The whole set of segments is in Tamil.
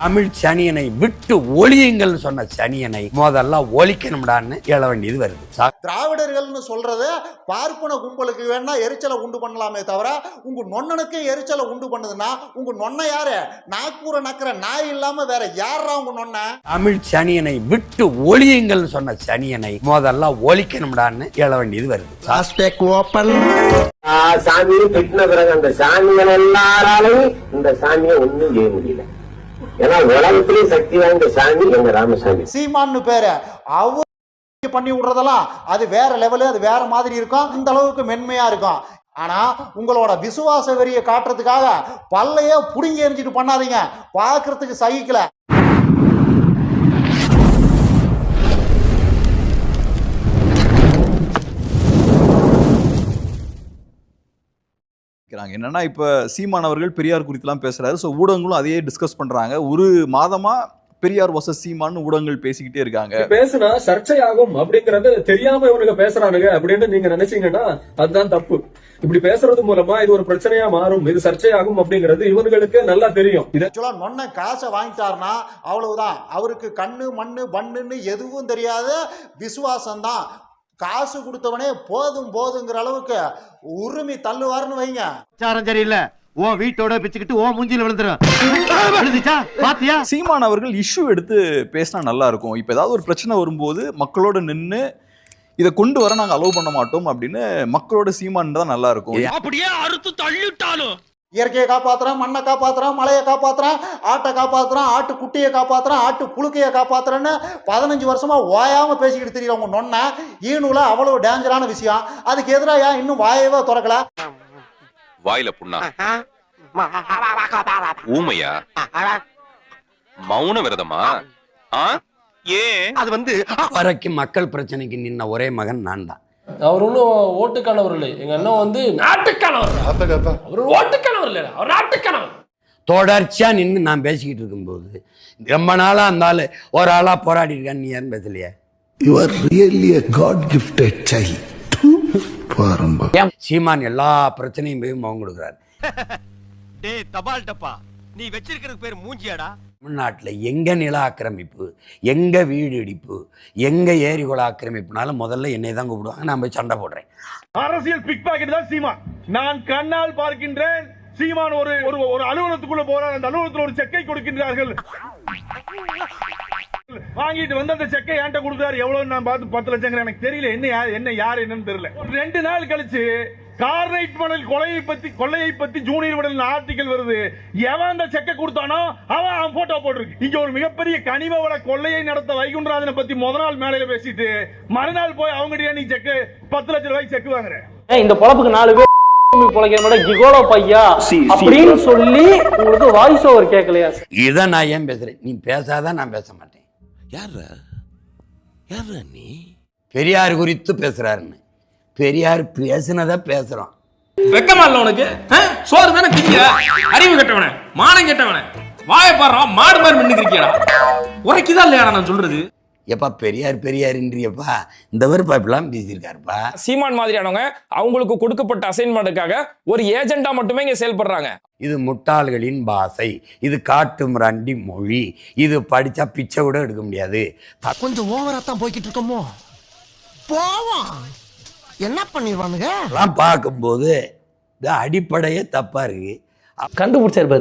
தமிழ் சனியனை விட்டு ஒளியுங்கள் சொன்ன சனியனை முதல்ல ஒழிக்கணும்டான்னு எழ வேண்டியது வருது. சா- திராவிடர்கள்னு சொல்றது பார்ப்பன கும்பலுக்கு வேணா எரிச்சலை உண்டு பண்ணலாமே தவிர உங்க நொண்ணனுக்கு எரிச்சலை உண்டு பண்ணுதுன்னா உங்க நொண்ண யாரு? நாக்பூரை நக்கிற நாய் இல்லாம வேற யாரா உங்க நொண்ண? தமிழ் சனியனை விட்டு ஒளியுங்கள் சொன்ன சனியனை முதல்ல ஒழிக்கணும்டான்னு எழ வேண்டியது வருது. சா- சாமியை கட்டின பிறகு அந்த சாமிகள் எல்லாராலையும் இந்த சாமியை ஒண்ணும் செய்ய முடியல. ஏன்னா உலகத்திலே சக்தி வாய்ந்த சாமி எங்க ராமசாமி. சீமான்னு பேரு அவர் பண்ணி விடுறதெல்லாம் அது வேற லெவலு அது வேற மாதிரி இருக்கும். இந்த அளவுக்கு மென்மையா இருக்கும். ஆனா உங்களோட விசுவாச வெறியை காட்டுறதுக்காக பல்லையே புடுங்கி எரிஞ்சிட்டு பண்ணாதீங்க. பார்க்கறதுக்கு சகிக்கல. இருக்கிறாங்க என்னன்னா இப்ப சீமான் அவர்கள் பெரியார் குறித்துலாம் பேசுறாரு. ஸோ ஊடகங்களும் அதையே டிஸ்கஸ் பண்றாங்க. ஒரு மாதமா பெரியார் வச சீமான்னு ஊடகங்கள் பேசிக்கிட்டே இருக்காங்க. பேசுனா சர்ச்சையாகும் அப்படிங்கறது தெரியாம இவனுங்க பேசுறானுங்க அப்படின்னு நீங்க நினைச்சீங்கன்னா அதுதான் தப்பு. இப்படி பேசுறது மூலமா இது ஒரு பிரச்சனையா மாறும். இது சர்ச்சையாகும் அப்படிங்கிறது இவனுங்களுக்கு நல்லா தெரியும். இத ஆக்சுவலா நொன்ன காசை வாங்கிட்டாருன்னா அவ்வளவுதான். அவருக்கு கண்ணு மண்ணு பண்ணுன்னு எதுவும் தெரியாது விசுவாசம் தான் காசு கொடுத்தவனே போதும் போதுங்கிற அளவுக்கு உரிமை தள்ளுவாருன்னு வைங்க. சாரம் சரியில்லை. உன் வீட்டோட பிச்சுக்கிட்டு ஓ மூஞ்சில பாத்தியா? சீமான் அவர்கள் இஷ்யூ எடுத்து பேசினா நல்லா இருக்கும் இப்போ ஏதாவது ஒரு பிரச்சனை வரும்போது மக்களோட நின்று இதை கொண்டு வர நாங்கள் அலோவ் பண்ண மாட்டோம் அப்படின்னு மக்களோட சீமான் தான் நல்லா இருக்கும் அப்படியே அறுத்து தள்ளிட்டாலும் இயற்கையை காப்பாத்துறான் மண்ணை காப்பாத்துறான் மலையை காப்பாத்துறான் ஆட்டை காப்பாத்துறான் ஆட்டு குட்டியை காப்பாத்துறான் ஆட்டு புழுக்கையை காப்பாத்துறேன்னு பதினஞ்சு வருஷமா ஓயாம பேசிக்கிட்டு தெரியல உங்க நொன்ன ஈனூல அவ்வளவு டேஞ்சரான விஷயம் அதுக்கு எதிராக ஏன் இன்னும் வாயவே திறக்கல வாயில புண்ணா ஊமையா மௌன விரதமா ஆ ஏன் அது வந்து வரைக்கும் மக்கள் பிரச்சனைக்கு நின்ன ஒரே மகன் நான் தான் அவர் ஒன்றும் ஓட்டுக்கானவர் இல்லை. எங்க அண்ணன் வந்து நாட்டுக்கானவர். அவர் ஓட்டுக்கானவர் இல்லை. அவர் நாட்டுக்கானவர். தொடர்ச்சியா நின்று நான் பேசிக்கிட்டு இருக்கும்போது ரொம்ப நாளா அந்த ஆளு ஒரு ஆளா போராடி இருக்கான்னு நீ யாரும் பேசலையே? You are really a God gifted child. பாரம்பா சீமான் எல்லா பிரச்சனையும் போய் முகம் கொடுக்குறாரு. டேய் தபால் டப்பா. நீ வச்சிருக்கிறது பேர் மூஞ்சியாடா? தமிழ்நாட்டில் எங்கே நில ஆக்கிரமிப்பு எங்கே வீடு இடிப்பு எங்கே ஏரிகுல ஆக்கிரமிப்புனாலும் முதல்ல என்னை தான் கூப்பிடுவாங்க நான் போய் சண்டை போடுறேன். அரசியல் பிக் பாக்கெட் தான் சீமான். நான் கண்ணால் பார்க்கின்றேன். சீமான் ஒரு ஒரு ஒரு அலுவலகத்துக்குள்ள போறார். அந்த அலுவலகத்தில் ஒரு செக்கை கொடுக்கின்றார்கள். வாங்கிட்டு வந்து அந்த செக்கை என்கிட்ட கொடுக்குறாரு. எவ்வளவு நான் பார்த்து பத்து லட்சங்கிற எனக்கு தெரியல என்ன யார் என்ன யார் என்னன்னு தெரியல. ஒரு ரெண்டு நாள் கழிச்சு கார்னைட் மணல் கொலையை பத்தி கொள்ளையை பத்தி ஜூனியர் மணல் ஆர்டிக்கல் வருது. எவன் அந்த செக்கை கொடுத்தானோ அவன் அவன் போட்டோ போட்டிருக்கு. இங்க ஒரு மிகப்பெரிய கனிம வள கொள்ளையை நடத்த வைகுண்டராஜனை பத்தி முத நாள் மேடையில பேசிட்டு மறுநாள் போய் அவங்ககிட்ட நீ செக்கு பத்து லட்சம் ரூபாய்க்கு செக் வாங்குற. இந்த பொழப்புக்கு நாலு பேர் கிகோலோ பையா? அப்படின்னு சொல்லி உங்களுக்கு வாய்ஸ் ஓவர் கேட்கலையா? இதை நான் ஏன் பேசுறேன்? நீ பேசாதான் நான் பேச மாட்டேன். யாரா யாரா நீ? பெரியார் குறித்து பேசுறாருன்னு. பெரியார் பேசுனதை பேசுறோம் வெக்கமா இல்ல உனக்கு? சோறு தானே திங்க? அறிவு கெட்டவனே மானம் கெட்டவனே. வாயை பாடுறா மாடு மாதிரி மின்னுக்கிறியா உரைக்குதா இல்லையாடா நான் சொல்றது? எப்பா பெரியார் பெரியார்ன்றியப்பா? இந்த வருப்பா இப்படிலாம் பேசியிருக்காருப்பா? சீமான் மாதிரியானவங்க அவங்களுக்கு கொடுக்கப்பட்ட அசைன்மெண்ட்டுக்காக ஒரு ஏஜென்டா மட்டுமே இங்க செயல்படுறாங்க. இது முட்டாள்களின் பாசை இது காட்டு மிராண்டி மொழி இது படிச்சா பிச்சை கூட எடுக்க முடியாது. கொஞ்சம் ஓவரா தான் போய்கிட்டு இருக்கோமோ? போவோம். என்ன பண்ணிடுவானுங்க அதெல்லாம் பார்க்கும்போது இது அடிப்படையே தப்பா இருக்கு. கண்டுபிடிச்சாரு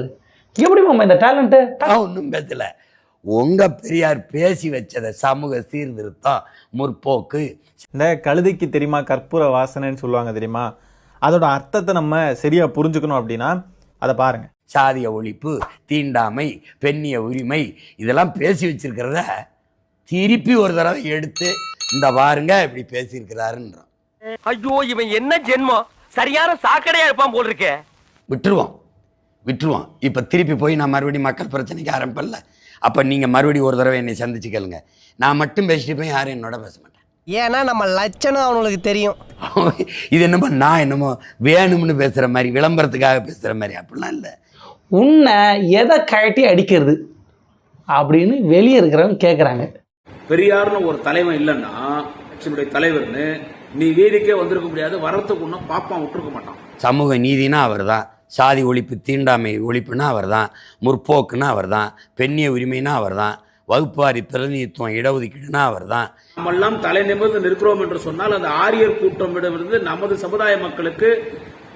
எப்படி மாமா இந்த டேலண்ட் நான் ஒன்றும் பேசல. உங்க பெரியார் பேசி வச்சதை சமூக சீர்திருத்தம் முற்போக்கு. இந்த கழுதைக்கு தெரியுமா கற்பூர வாசனைன்னு சொல்லுவாங்க தெரியுமா? அதோட அர்த்தத்தை நம்ம சரியா புரிஞ்சுக்கணும் அப்படின்னா அதை பாருங்க. சாதிய ஒழிப்பு தீண்டாமை பெண்ணிய உரிமை இதெல்லாம் பேசி வச்சிருக்கிறத திருப்பி ஒரு தடவை எடுத்து இந்த பாருங்க இப்படி பேசியிருக்கிறாருன்றோம். ஐயோ இவன் என்ன ஜென்மம்? சரியான சாக்கடையா இருப்பான் போல் இருக்கே விட்டுருவோம் விட்டுருவோம் இப்போ திருப்பி போய் நான் மறுபடியும் மக்கள் பிரச்சனைக்கு ஆரம்பிப்பல அப்போ நீங்கள் மறுபடியும் ஒரு தடவை என்னை சந்திச்சு கேளுங்க. நான் மட்டும் பேசிட்டு போய் யாரும் என்னோட பேச மாட்டேன் ஏன்னா நம்ம லட்சணம் அவனுக்கு தெரியும். இது என்னமோ நான் என்னமோ வேணும்னு பேசுகிற மாதிரி விளம்பரத்துக்காக பேசுகிற மாதிரி அப்படிலாம் இல்லை. உன்னை எதை கழட்டி அடிக்கிறது அப்படின்னு வெளியே இருக்கிறவங்க கேட்குறாங்க பெரியார்னு ஒரு தலைவன் இல்லைன்னா கட்சியினுடைய தலைவர்னு நீ வீதிக்கே வந்திருக்க முடியாது வரத்துக்கு ஒன்றும் பாப்பான் விட்டுருக்க மாட்டான். சமூக நீதினா அவர் தான் சாதி ஒழிப்பு தீண்டாமை ஒழிப்புனா அவர் தான் முற்போக்குன்னா அவர் தான் பெண்ணிய உரிமைனா அவர் தான் வகுப்பாரி பிரதிநிதித்துவம் இடஒதுக்கீடுனா அவர் தான் நாமெல்லாம் தலை நிமிர்ந்து நிற்கிறோம் என்று சொன்னால் அந்த ஆரியர் கூட்டமிடமிருந்து நமது சமுதாய மக்களுக்கு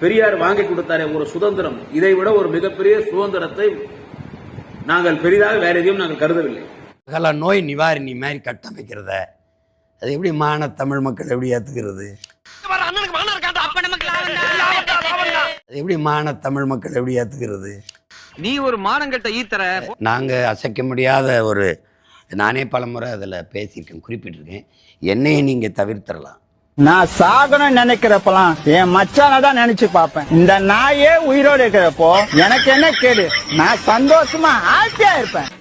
பெரியார் வாங்கி கொடுத்தாரே ஒரு சுதந்திரம். இதை விட ஒரு மிகப்பெரிய சுதந்திரத்தை நாங்கள் பெரிதாக வேற எதையும் நாங்கள் கருதவில்லை. நோய் நிவாரணி மாதிரி கட்டமைக்கிறத அது எப்படி மான தமிழ் மக்கள் எப்படி ஏற்றுக்கிறது அது எப்படி மான தமிழ் மக்கள் எப்படி ஏற்றுக்கிறது நீ ஒரு மானங்கட்ட ஈத்தர. நாங்கள் அசைக்க முடியாத ஒரு நானே பலமுறை அதில் பேசியிருக்கேன் குறிப்பிட்டிருக்கேன். என்னையை நீங்கள் தவிர்த்திடலாம். நான் சாகணும்னு நினைக்கிறப்பலாம் என் மச்சான தான் நினைச்சு பார்ப்பேன். இந்த நாயே உயிரோடு இருக்கிறப்போ எனக்கு என்ன கேடு? நான் சந்தோஷமா ஹாப்பியா இருப்பேன்.